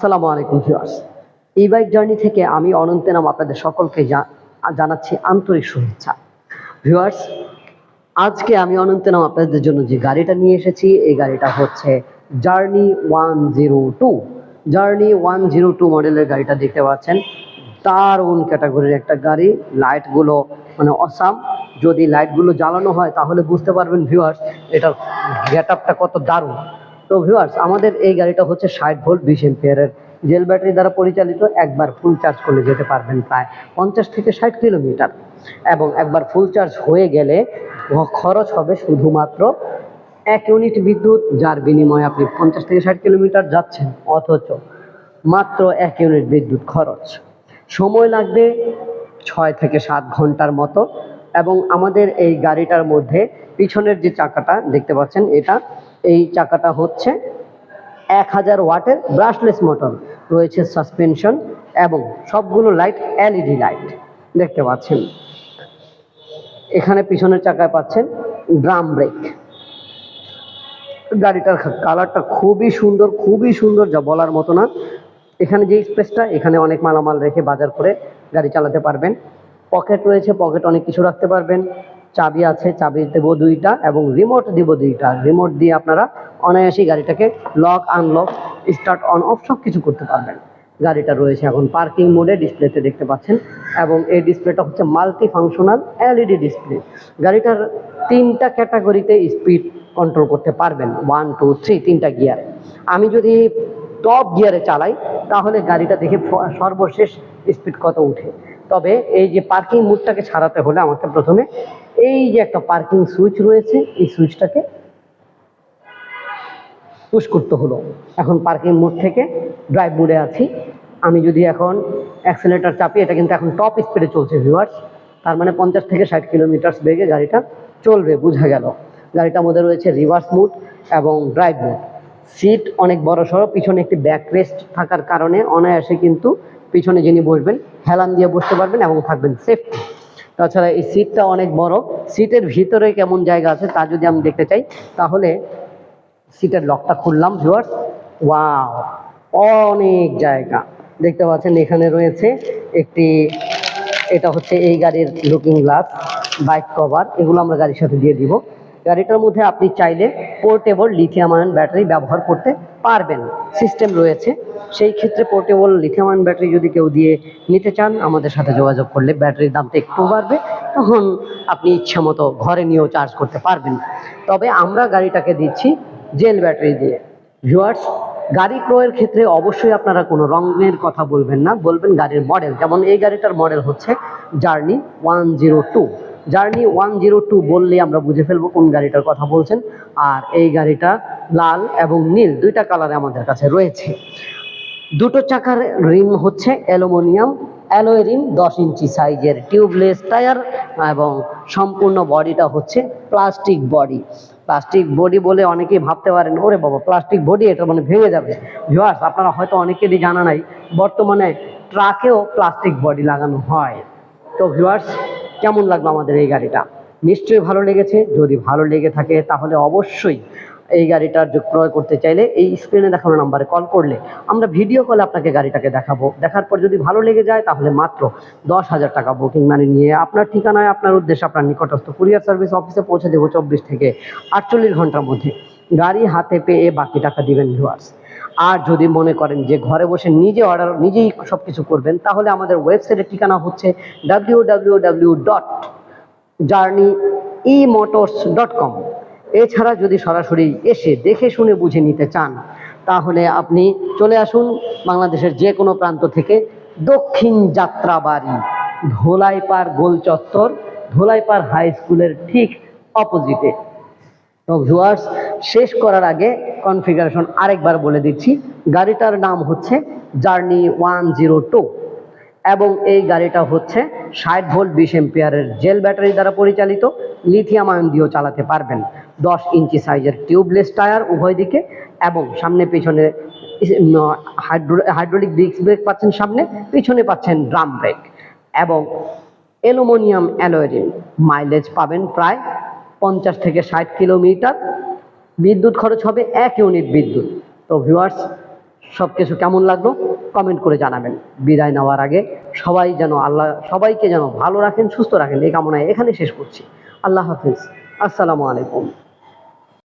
আসসালামু আলাইকুম ভিউয়ার্স। ই bike journey থেকে আমি অনন্ত নাম আপনাদের সকলকে জানাচ্ছি আন্তরিক শুভেচ্ছা। ভিউয়ার্স, আজকে আমি অনন্ত নাম আপনাদের জন্য যে গাড়িটা নিয়ে এসেছি, এই গাড়িটা হচ্ছে journey one zero two. Journey one zero two মডেলের গাড়িটা দেখতে পাচ্ছেন। দারুণ ক্যাটাগরির একটা গাড়ি, লাইটগুলো মানে অসাম। যদি লাইটগুলো জ্বালানো হয় তাহলে বুঝতে পারবেন ভিউয়ার্স, এটার গেট আপটা কত দারুণ। তো ভিউয়ার্স আমাদের এই গাড়িটা হচ্ছে ষাট ভোল্ট বিশ এম্পিয়ারের। জেল ব্যাটারি দ্বারা পরিচালিত, একবার ফুল চার্জ করলে যেতে পারবেন প্রায় পঞ্চাশ থেকে ষাট কিলোমিটার। এবং একবার ফুল চার্জ হয়ে গেলে খরচ হবে শুধুমাত্র এক ইউনিট বিদ্যুৎ, যার বিনিময়ে আপনি পঞ্চাশ থেকে ষাট কিলোমিটার যাচ্ছেন। অথচ মাত্র এক ইউনিট বিদ্যুৎ খরচ। সময় লাগবে ছয় থেকে সাত ঘণ্টার মতো। এবং আমাদের এই গাড়িটার মধ্যে পিছনের যে চাকাটা দেখতে পাচ্ছেন, এটা এই চাকাটা হচ্ছে এক হাজার ওয়াটের ব্রাশলেস মোটর রয়েছে সাসপেনশন এবং সবগুলো লাইট এলইডি লাইট দেখতে পাচ্ছেন। এখানে পিছনের চাকায় পাচ্ছেন ড্রাম ব্রেক গাড়িটার কালারটা খুবই সুন্দর খুবই সুন্দর, যা বলার মতো না। এখানে যে স্পেসটা এখানে অনেক মালামাল রেখে বাজার করে গাড়ি চালাতে পারবেন। পকেট রয়েছে পকেট অনেক কিছু রাখতে পারবেন। চাবি আছে, চাবি দেবো দুইটা এবং রিমোট দিব দুইটা। রিমোট দিয়ে আপনারা অনায়াসেই গাড়িটাকে lock unlock start on off সব কিছু করতে পারবেন। গাড়িটা রয়েছে এখন পার্কিং মোডে ডিসপ্লেতে দেখতে পাচ্ছেন। এবং এই ডিসপ্লেটা হচ্ছে মাল্টি ফাংশনাল এলইডি ডিসপ্লে গাড়িটার তিনটা ক্যাটাগরিতে স্পিড কন্ট্রোল করতে পারবেন। ওয়ান টু থ্রি তিনটা গিয়ার আমি যদি টপ গিয়ারে চালাই, তাহলে গাড়িটা দেখে সর্বশেষ স্পিড কত উঠে? তবে এই যে পার্কিং মুডটাকে ছাড়াতে হলে আমাকে প্রথমে এই যে একটা পার্কিং সুইচ রয়েছে, এই সুইচটাকে পুশ করতে হলো। এখন পার্কিং মোড থেকে ড্রাইভ মোডে আছি। আমি যদি এখন অ্যাক্সিলেটার চাপি এটা কিন্তু এখন টপ স্পিডে চলছে ভিউয়ার্স তার মানে পঞ্চাশ থেকে ষাট কিলোমিটার বেগে গাড়িটা চলবে, বোঝা গেল। গাড়িটার মধ্যে রয়েছে রিভার্স মুড এবং ড্রাইভ মুড সিট অনেক বড় সড়ো, পিছনে একটি ব্যাক রেস্ট থাকার কারণে অনায়াসে কিন্তু পিছনে যিনি বসবেন, হেলান দিয়ে বসতে পারবেন এবং থাকবেন সেফটি তাছাড়া এই সিটটা অনেক বড়। সিটের ভিতরে কেমন জায়গা আছে তা যদি আমি দেখতে চাই, তাহলে সিটের লকটা খুললাম ভিউয়ার্স ওয়াও অনেক জায়গা। দেখতে পাচ্ছেন, এখানে রয়েছে একটি, এটা হচ্ছে এই গাড়ির লুকিং গ্লাস বাইক কভার এগুলো আমরা গাড়ির সাথে দিয়ে দিব। গাড়িটার মধ্যে আপনি চাইলে পোর্টেবল লিথিয়াম আয়ন ব্যাটারি ব্যবহার করতে পারবেন। সিস্টেম রয়েছে। সেই ক্ষেত্রে পোর্টেবল লিথিয়াম আয়ন ব্যাটারি যদি কেউ দিয়ে নিতে চান, আমাদের সাথে যোগাযোগ করলে ব্যাটারির দামটা একটু বাড়বে, তখন আপনি ইচ্ছা মতো ঘরে নিয়েও চার্জ করতে পারবেন। তবে আমরা গাড়িটাকে দিচ্ছি জেল ব্যাটারি দিয়ে। ভিউয়ার্স গাড়ি ক্রয়ের ক্ষেত্রে অবশ্যই আপনারা কোনো রঙের কথা বলবেন না। বলবেন গাড়ির মডেল যেমন এই গাড়িটার মডেল হচ্ছে journey one zero two journey one zero two বললে আমরা বুঝে ফেলব কোন গাড়িটার কথা বলছেন। আর এই গাড়িটা লাল এবং নীল, দুইটা কালারে আমাদের কাছে রয়েছে। দুটো চাকার রিম হচ্ছে অ্যালুমিনিয়াম, অ্যালোয় রিম দশ ইঞ্চি সাইজের টিউবলেস টায়ার এবং সম্পূর্ণ বডিটা হচ্ছে প্লাস্টিক বডি। প্লাস্টিক বডি বলে অনেকেই ভাবতে পারেন, ওরে বাবা, প্লাস্টিক বডি, এটা মানে ভেঙে যাবে। ভিউয়ার্স আপনারা হয়তো অনেকেরই জানা নাই, বর্তমানে ট্রাকেও প্লাস্টিক বডি লাগানো হয়। তো ভিউয়ার্স কেমন লাগল আমাদের এই গাড়িটা? নিশ্চয়ই ভালো লেগেছে। যদি ভালো লেগে থাকে, তাহলে অবশ্যই এই গাড়িটার ক্রয় করতে চাইলে এই স্ক্রিনে দেখানো নাম্বারে কল করলে আমরা ভিডিও কলে আপনাকে গাড়িটাকে দেখাবো। দেখার পর যদি ভালো লেগে যায়, তাহলে মাত্র দশ হাজার টাকা বুকিং মানে নিয়ে আপনার ঠিকানায়, আপনার উদ্দেশ্যে আপনার নিকটস্থ কুরিয়ার সার্ভিস অফিসে পৌঁছে দেবো চব্বিশ থেকে আটচল্লিশ ঘণ্টার মধ্যে। গাড়ি হাতে পেয়ে বাকি টাকা দিবেন ভিউয়ার্স আর যদি মনে করেন যে ঘরে বসে নিজে অর্ডার নিজেই সব কিছু করবেন, তাহলে আমাদের ওয়েবসাইটের ঠিকানা হচ্ছে W W W dot journey E motors dot com এছাড়া যদি সরাসরি এসে দেখে শুনে বুঝে নিতে চান, তাহলে আপনি চলে আসুন বাংলাদেশের যে কোনো প্রান্ত থেকে দক্ষিণ যাত্রাবাড়ি, ধোলাইপাড় গোল চত্বর, ধোলাইপাড় হাই স্কুলের ঠিক অপোজিটে তো ভিউয়ার্স শেষ করার আগে কনফিগারেশন আরেকবার বলে দিচ্ছি। গাড়িটার নাম হচ্ছে জার্নি ওয়ান জিরো টু এবং এই গাড়িটা হচ্ছে ষাট ভোল্ট বিশ এম্পিয়ারের জেল ব্যাটারি দ্বারা পরিচালিত। লিথিয়াম আয়ন দিয়েও চালাতে পারবেন। দশ ইঞ্চি সাইজের টিউবলেস টায়ার উভয় দিকে এবং সামনে পিছনে হাইড্রোলিক ডিস্ক ব্রেক পাচ্ছেন সামনে, পিছনে পাচ্ছেন ড্রাম ব্রেক এবং অ্যালুমিনিয়াম অ্যালয়েরিন মাইলেজ পাবেন প্রায় পঞ্চাশ থেকে ষাট কিলোমিটার। বিদ্যুৎ খরচ হবে এক ইউনিট বিদ্যুৎ। তো ভিউয়ার্স সব কিছু কেমন লাগল? কমেন্ট করে জানাবেন। বিদায় নেওয়ার আগে সবাই যেন আল্লাহ, সবাইকে যেন ভালো রাখেন, সুস্থ রাখেন, এই কামনায় এখানে শেষ করছি। আল্লাহ হাফিজ। আসসালামু আলাইকুম।